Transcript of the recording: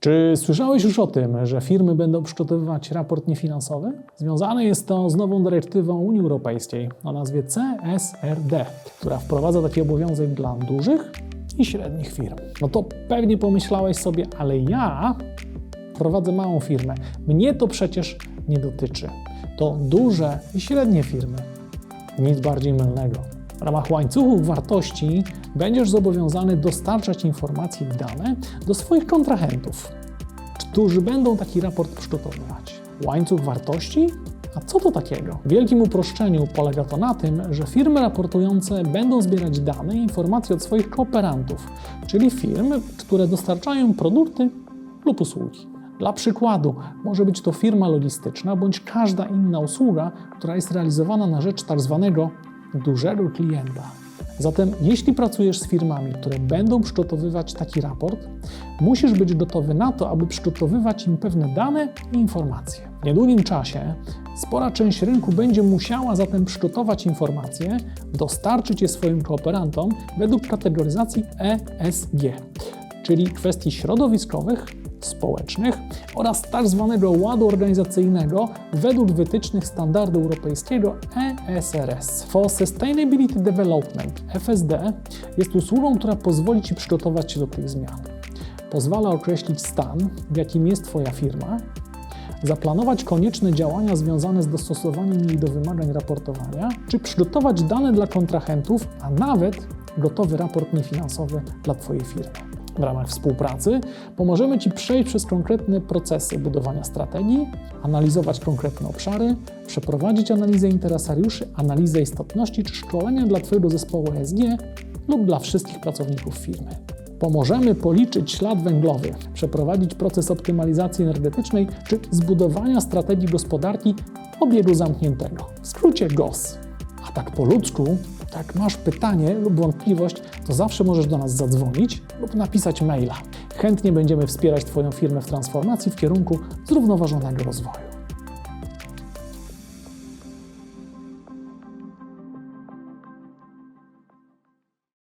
Czy słyszałeś już o tym, że firmy będą przygotowywać raport niefinansowy? Związane jest to z nową dyrektywą Unii Europejskiej o nazwie CSRD, która wprowadza taki obowiązek dla dużych i średnich firm. No to pewnie pomyślałeś sobie, ale ja prowadzę małą firmę. Mnie to przecież nie dotyczy. To duże i średnie firmy. Nic bardziej mylnego. W ramach łańcuchów wartości będziesz zobowiązany dostarczać informacje i dane do swoich kontrahentów, którzy będą taki raport przygotowywać. Łańcuch wartości? A co to takiego? W wielkim uproszczeniu polega to na tym, że firmy raportujące będą zbierać dane i informacje od swoich kooperantów, czyli firm, które dostarczają produkty lub usługi. Dla przykładu, może być to firma logistyczna bądź każda inna usługa, która jest realizowana na rzecz tak zwanego dużego klienta. Zatem, jeśli pracujesz z firmami, które będą przygotowywać taki raport, musisz być gotowy na to, aby przygotowywać im pewne dane i informacje. W niedługim czasie spora część rynku będzie musiała zatem przygotować informacje, dostarczyć je swoim kooperantom według kategoryzacji ESG, czyli kwestii środowiskowych, społecznych oraz tak zwanego ładu organizacyjnego według wytycznych standardu europejskiego ESRS. For Sustainability Development FSD jest usługą, która pozwoli Ci przygotować się do tych zmian. Pozwala określić stan, w jakim jest Twoja firma, zaplanować konieczne działania związane z dostosowaniem jej do wymagań raportowania, czy przygotować dane dla kontrahentów, a nawet gotowy raport niefinansowy dla Twojej firmy. W ramach współpracy pomożemy Ci przejść przez konkretne procesy budowania strategii, analizować konkretne obszary, przeprowadzić analizę interesariuszy, analizę istotności czy szkolenia dla Twojego zespołu ESG lub dla wszystkich pracowników firmy. Pomożemy policzyć ślad węglowy, przeprowadzić proces optymalizacji energetycznej czy zbudowania strategii gospodarki obiegu zamkniętego, w skrócie GOS. A tak po ludzku, jak masz pytanie lub wątpliwość, to zawsze możesz do nas zadzwonić lub napisać maila. Chętnie będziemy wspierać Twoją firmę w transformacji w kierunku zrównoważonego rozwoju.